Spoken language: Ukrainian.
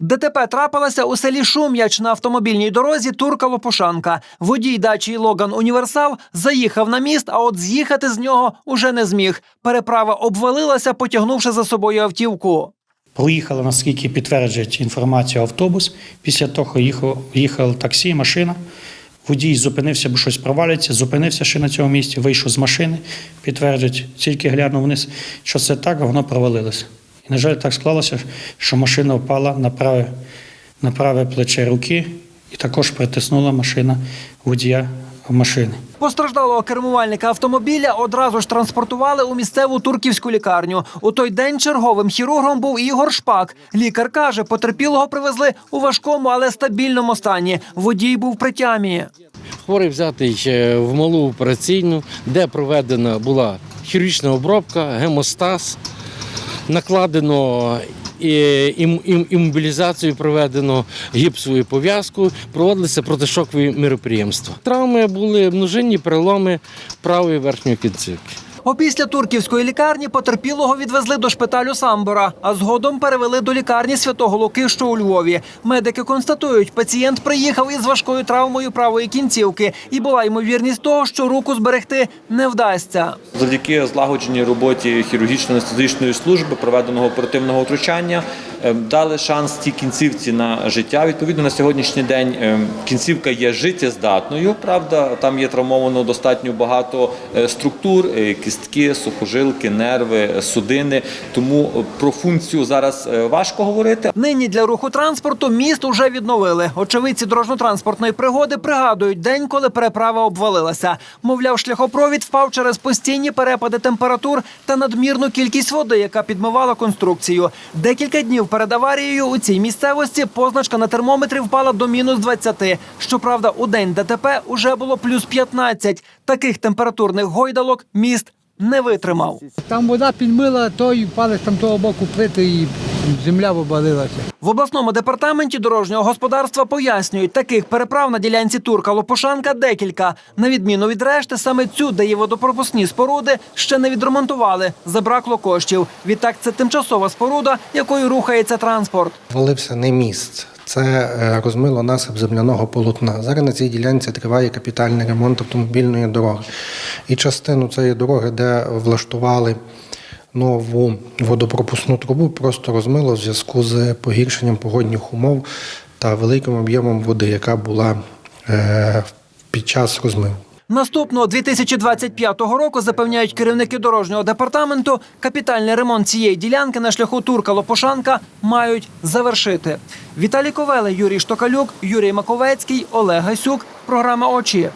ДТП трапилося у селі Шум'яч на автомобільній дорозі Турка Лопушанка. Водій дачі Логан Універсал заїхав на міст, а от з'їхати з нього уже не зміг. Переправа обвалилася, потягнувши за собою автівку. Проїхала, наскільки підтверджують інформацію, автобус. Після того їхав, їхало таксі, машина. Водій зупинився, бо щось провалюється, зупинився ще на цьому місці, вийшов з машини, підтверджують, тільки глянув вниз, що це так, воно провалилося. І, на жаль, так склалося, що машина впала на праве, на праве плече руки і також притиснула машина водія машини. Постраждалого кермувальника автомобіля одразу ж транспортували у місцеву турківську лікарню. У той день черговим хірургом був Ігор Шпак. Лікар каже, потерпілого привезли у важкому, але стабільному стані. Водій був при тямі. Хворий взятий е, в малу операційну, де проведена була хірургічна обробка, гемостаз, накладено і, іммобілізацію проведено гіпсову пов'язку, проводилися протишокові міроприємства. Травми були множинні переломи правої верхньої кінцівки. Опісля турківської лікарні потерпілого відвезли до шпиталю Самбора, а згодом перевели до лікарні Святого Луки, що у Львові. Медики констатують, пацієнт приїхав із важкою травмою правої кінцівки, і була ймовірність того, що руку зберегти не вдасться. Завдяки злагодженій роботі хірургічно-анестезичної служби, проведеного оперативного втручання, дали шанс цій кінцівці на життя. Відповідно, на сьогоднішній день е, кінцівка є життєздатною. Правда, там є травмовано достатньо багато е, структур, е, кістки, сухожилки, нерви, е, судини. Тому про функцію зараз важко говорити. Нині для руху транспорту міст уже відновили. Очевидці дорожньо-транспортної пригоди пригадують день, коли переправа обвалилася. Мовляв, шляхопровід впав через постійні перепади температур та надмірну кількість води, яка підмивала конструкцію. Декілька днів перед аварією у цій місцевості позначка на термометрі впала до мінус 20. Щоправда, у день ДТП уже було плюс 15. Таких температурних гойдалок міст не витримав. Там вода підмила, той впали з там того боку плити і земля обвалилася. В обласному департаменті дорожнього господарства пояснюють, таких переправ на ділянці Турка Лопушанка декілька. На відміну від решти, саме цю, де є водопропускні споруди, ще не відремонтували. Забракло коштів. Відтак це тимчасова споруда, якою рухається транспорт. Валився не міст. Це е, розмило насип земляного полотна. Зараз на цій ділянці триває капітальний ремонт автомобільної дороги. І частину цієї дороги, де влаштували нову водопропускну трубу, просто розмило в зв'язку з погіршенням погодних умов та великим об'ємом води, яка була е, під час розмиву. Наступного 2025 року запевняють керівники дорожнього департаменту. Капітальний ремонт цієї ділянки на шляху Турка Лопушанка мають завершити. Віталій Ковеле, Юрій Штокалюк, Юрій Маковецький, Олег Гасюк. Програма Очі.